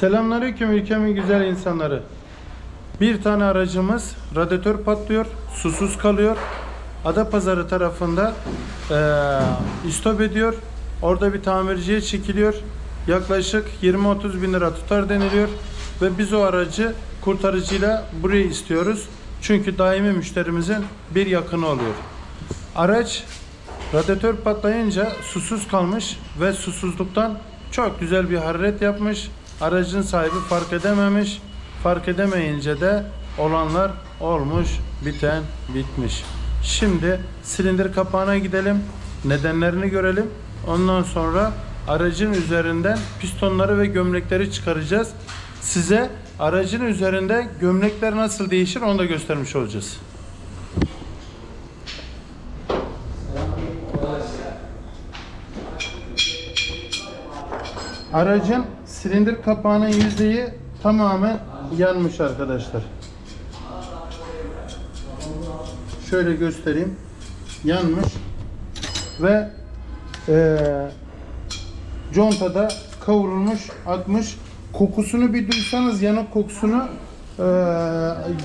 Selamünaleyküm ülkemin güzel insanları. Bir tane aracımız radyatör patlıyor, susuz kalıyor. Adapazarı tarafında eee istop ediyor. Orada bir tamirciye çekiliyor. Yaklaşık 20-30 bin lira tutar deniliyor. Ve biz o aracı kurtarıcıyla buraya istiyoruz. Çünkü daimi müşterimizin bir yakını oluyor. Araç radyatör patlayınca susuz kalmış ve susuzluktan çok güzel bir hararet yapmış. Aracın sahibi fark edememiş. Fark edemeyince de olanlar olmuş, biten bitmiş. Şimdi silindir kapağına gidelim. Nedenlerini görelim. Ondan sonra aracın üzerinden pistonları ve gömlekleri çıkaracağız. Size aracın üzerinde gömlekler nasıl değişir onu da göstermiş olacağız. Aracın silindir kapağının yüzeyi tamamen yanmış arkadaşlar. Şöyle göstereyim. Yanmış ve eee contada kavrulmuş, atmış. Kokusunu bir duysanız yanık kokusunu eee,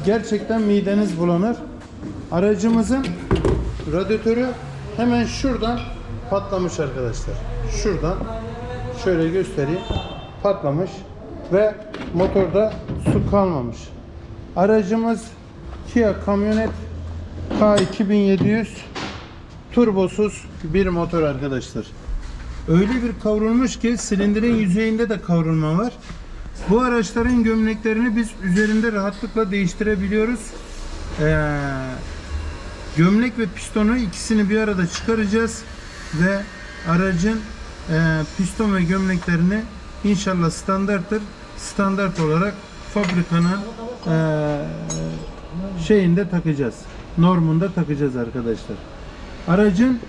gerçekten mideniz bulanır. Aracımızın radyatörü hemen şuradan patlamış arkadaşlar. Şuradan şöyle göstereyim. Patlamış ve motorda su kalmamış. Aracımız Kia kamyonet K2700 turbosuz bir motor arkadaşlar. Öyle bir kavrulmuş ki silindirin yüzeyinde de kavrulma var. Bu araçların gömleklerini biz üzerinde rahatlıkla değiştirebiliyoruz. Ee, gömlek ve pistonu ikisini bir arada çıkaracağız ve aracın e, piston ve gömleklerini inşallah standarttır. Standart olarak fabrikanın e, şeyinde takacağız. Normunda takacağız arkadaşlar. Aracın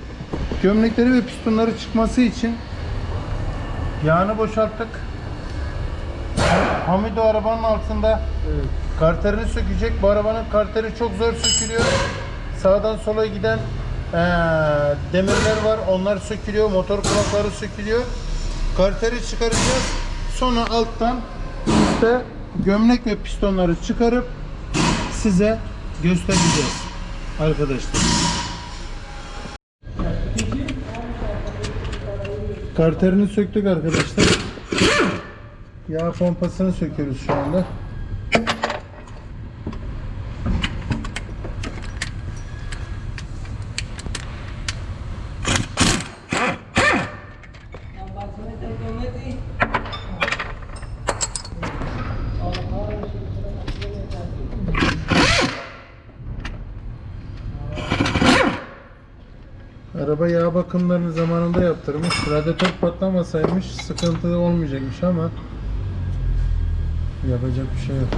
gömlekleri ve pistonları çıkması için yağını boşalttık. Hamido arabanın altında karterini sökecek. Bu arabanın karteri çok zor sökülüyor. Sağdan sola giden eee, demirler var. Onlar sökülüyor. Motor kulakları sökülüyor. Karteri çıkaracağız. Sonra alttan üstte gömlek ve pistonları çıkarıp size göstereceğiz arkadaşlar. Karterini söktük arkadaşlar. Yağ pompasını söküyoruz şu anda. Araba yağ bakımlarını zamanında yaptırmış. Radyatör patlamasaymış sıkıntı olmayacakmış ama yapacak bir şey yok.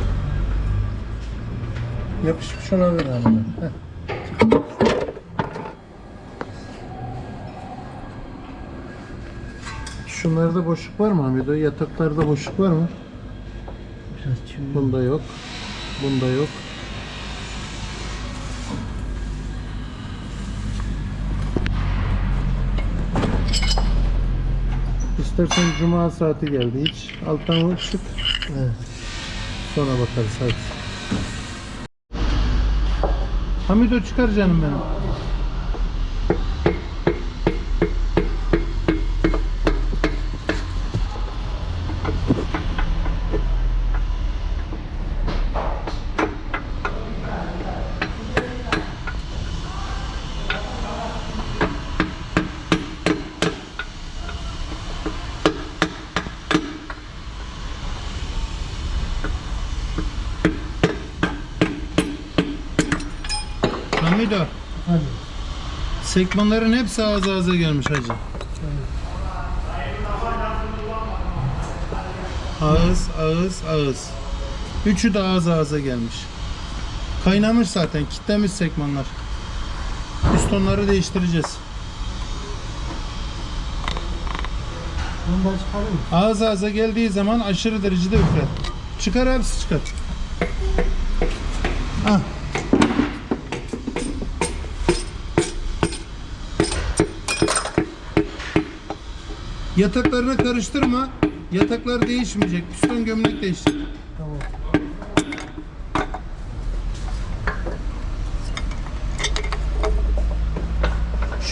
Yapışmış olabilir. Heh. Şunlarda boşluk var mı Hamido? Yataklarda boşluk var mı? Biraz çürüyor. Bunda yok. Bunda yok. İstersen cuma saati geldi hiç. Alttan vur çık. Sonra bakarız hadi. Hamido çıkar canım benim. Hamido. Hadi. Sekmanların hepsi ağız ağza gelmiş hacı. Ağız, ağız, ağız. Üçü de ağız ağza gelmiş. Kaynamış zaten, kitlemiş sekmanlar. Pistonları değiştireceğiz. Bundan çıkarır mı? Ağız ağza geldiği zaman aşırı derecede üfler. Çıkar abisi çıkar. Ah. Yataklarına karıştırma. Yataklar değişmeyecek. Piston gömlek değişecek. Tamam.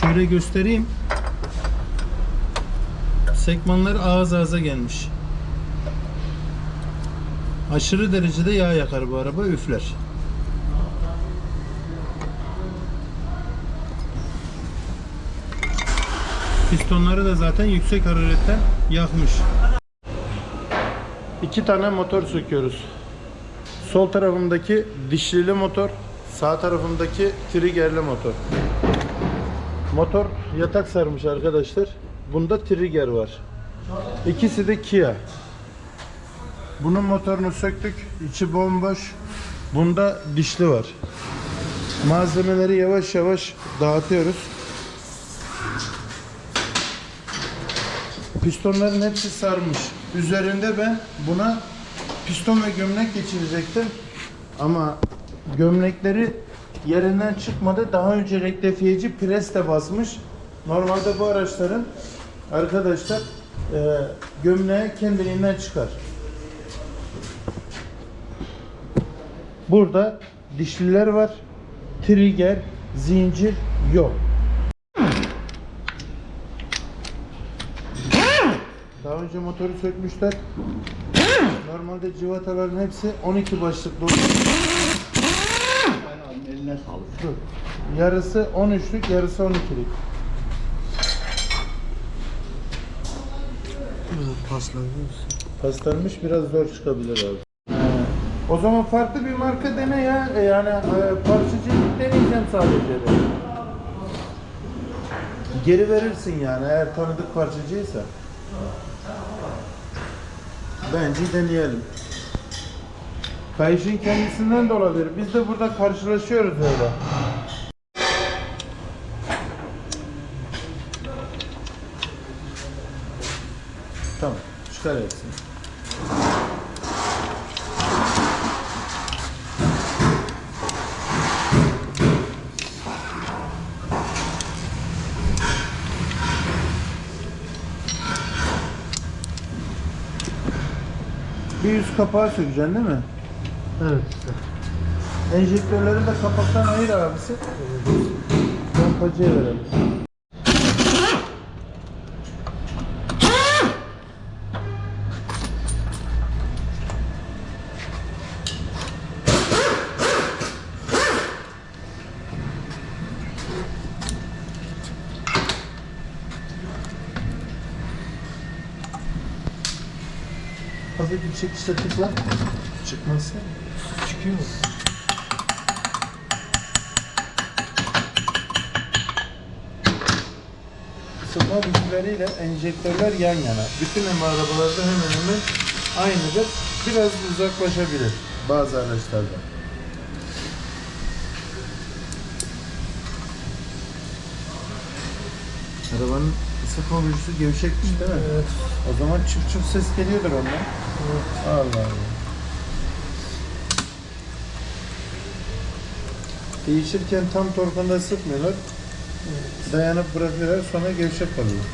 Şöyle göstereyim. Sekmanlar ağız ağza gelmiş. Aşırı derecede yağ yakar bu araba, üfler. Pistonları da zaten yüksek hararetten yakmış. İki tane motor söküyoruz. Sol tarafımdaki dişlili motor, sağ tarafımdaki triggerli motor. Motor yatak sarmış arkadaşlar. Bunda trigger var. İkisi de Kia. Bunun motorunu söktük. İçi bomboş. Bunda dişli var. Malzemeleri yavaş yavaş dağıtıyoruz. Pistonların hepsi sarmış. Üzerinde ben buna piston ve gömlek geçirecektim. Ama gömlekleri yerinden çıkmadı. Daha önce rektifiyeci pres de basmış. Normalde bu araçların arkadaşlar e, gömleği kendiliğinden çıkar. Burada dişliler var. Trigger, zincir yok. Daha önce motoru sökmüşler. Normalde civataların hepsi 12 başlıklı olur. Eline sağlık. Dur. Yarısı 13'lük, yarısı 12'lik. Paslanıyoruz. Paslanmış biraz zor çıkabilir abi. O zaman farklı bir marka dene ya. E, Yani e, deneyeceğim sadece de. Geri verirsin yani eğer tanıdık parçacıysa. Bence deneyelim. Kayışın kendisinden de olabilir. Biz de burada karşılaşıyoruz öyle. Tamam, çıkar hepsini. Bir yüz kapağı sökeceksin değil mi? Evet. Enjektörleri de kapaktan ayır abisi. Pompacıya verelim. Hafif bir çekişle tıkla. Çıkmazsa. Çıkıyor mu? Isıtma bilgileriyle enjektörler yan yana. Bütün hem arabalarda hemen hemen aynıdır. Biraz uzaklaşabilir bazı araçlarda. Arabanın ısıtma bilgisi gevşekmiş değil mi? Evet. O zaman çıp çıp ses geliyordur ondan. Evet. Allah Allah. Değişirken tam torkunda sıkmıyorlar. Dayanıp bırakıyorlar sonra gevşek kalıyor.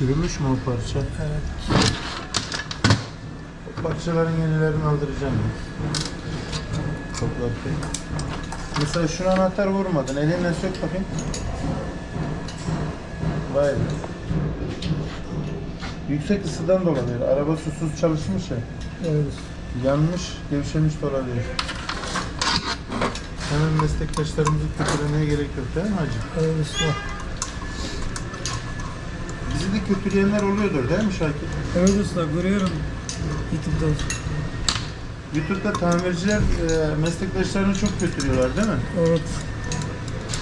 Çürümüş mü o parça? Evet. O parçaların yenilerini aldıracağım ben. Toplar pek. Mesela şunu anahtar vurmadın. Elinle sök bakayım. Vay be. Yüksek ısıdan da olabilir. Araba susuz çalışmış ya. Evet. Yanmış, gevşemiş de olabilir. Hemen meslektaşlarımızı kötülemeye gerek yok değil mi hacı? Evet usta. Bizi de kötüleyenler oluyordur değil mi Şakir? Evet usta görüyorum. YouTube'da. YouTube'da tamirciler e, meslektaşlarını çok kötülüyorlar değil mi? Evet.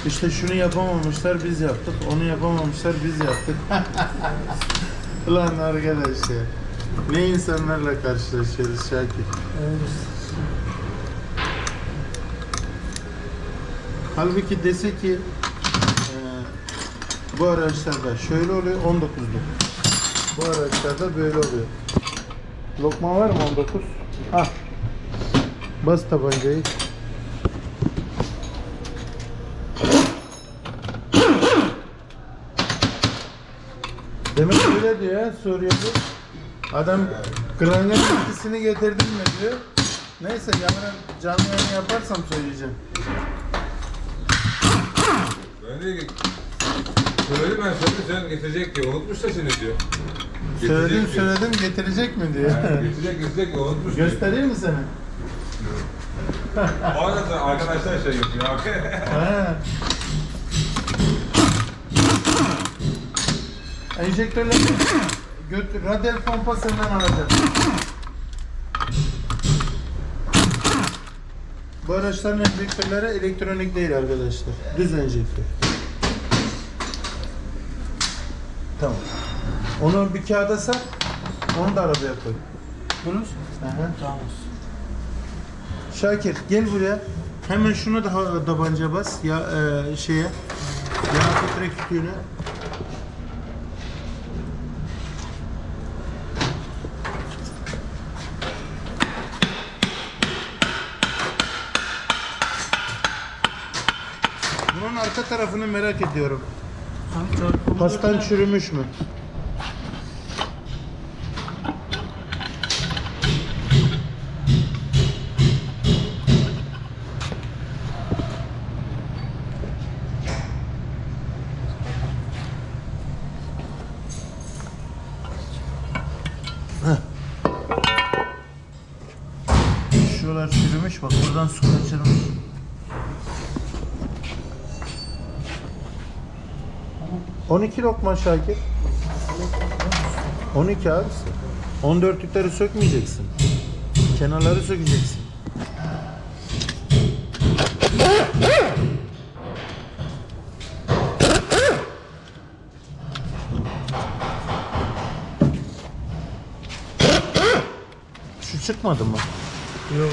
İşte şunu yapamamışlar biz yaptık, onu yapamamışlar biz yaptık. Ulan arkadaş ya. Ne insanlarla karşılaşıyoruz Şakir. Evet. Halbuki dese ki bu araçlarda şöyle oluyor 19'luk. Bu araçlarda böyle oluyor. Lokma var mı 19? Ah. Bas tabancayı. Demek öyle diyor ya Suriyeli. Adam granül bitkisini getirdim mi diyor. Neyse yarın canlı yayın yaparsam söyleyeceğim. Ben de söyledim ben söyledim sen getirecek diye unutmuş da seni diyor. Söyledim Getirecek diyor. söyledim getirecek mi diyor. Yani getirecek getirecek diye unutmuş diyor. Göstereyim mi seni? Arada sonra arkadaşlar şey yapıyor. Ha. Enjektörleri götür, radyal pompa senden alacağım. Bu araçların enjektörleri elektronik değil arkadaşlar. Düz enjektör. Tamam. Onu bir kağıda sar, onu da arabaya koy. Bunu? Aha. Tamam. Şakir gel buraya. Hemen şunu da tabanca bas ya e, şeye. Yağ filtre kütüğüne. Bunun arka tarafını merak ediyorum. Pastan çürümüş mü? Şuralar çürümüş bak buradan su kaçırmış. On iki lokma Şakir. 12 abisi. 14'lükleri sökmeyeceksin. Kenarları sökeceksin. Şu çıkmadı mı? Yok.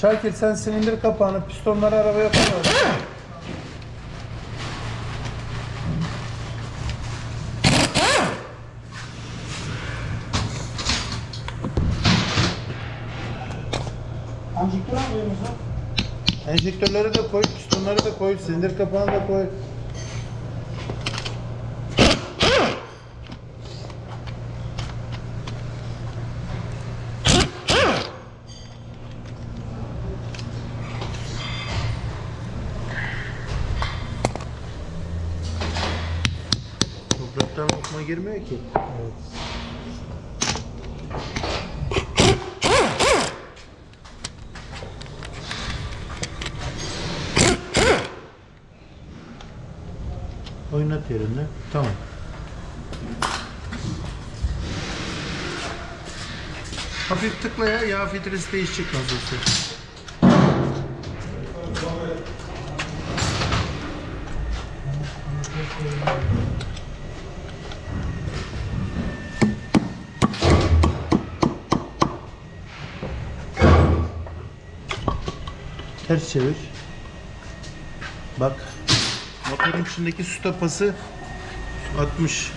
Şakir sen silindir kapağını, pistonları arabaya koy. Enjektör alıyoruz ha. Enjektörleri de koy, pistonları da koy, silindir kapağını da koy. Topraktan lokma girmiyor ki. Oynat yerine. Tamam. Hafif tıkla ya, yağ filtresi değişecek nasıl. Ters çevir. Bak. Motorun içindeki su tapası 60.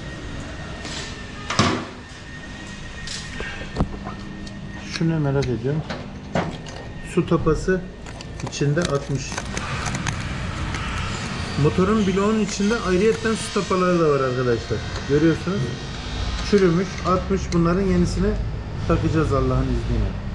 Şunu merak ediyorum. Su tapası içinde 60. Motorun bloğunun içinde ayrıyetten su tapaları da var arkadaşlar. Görüyorsunuz. Çürümüş 60 bunların yenisini takacağız Allah'ın izniyle.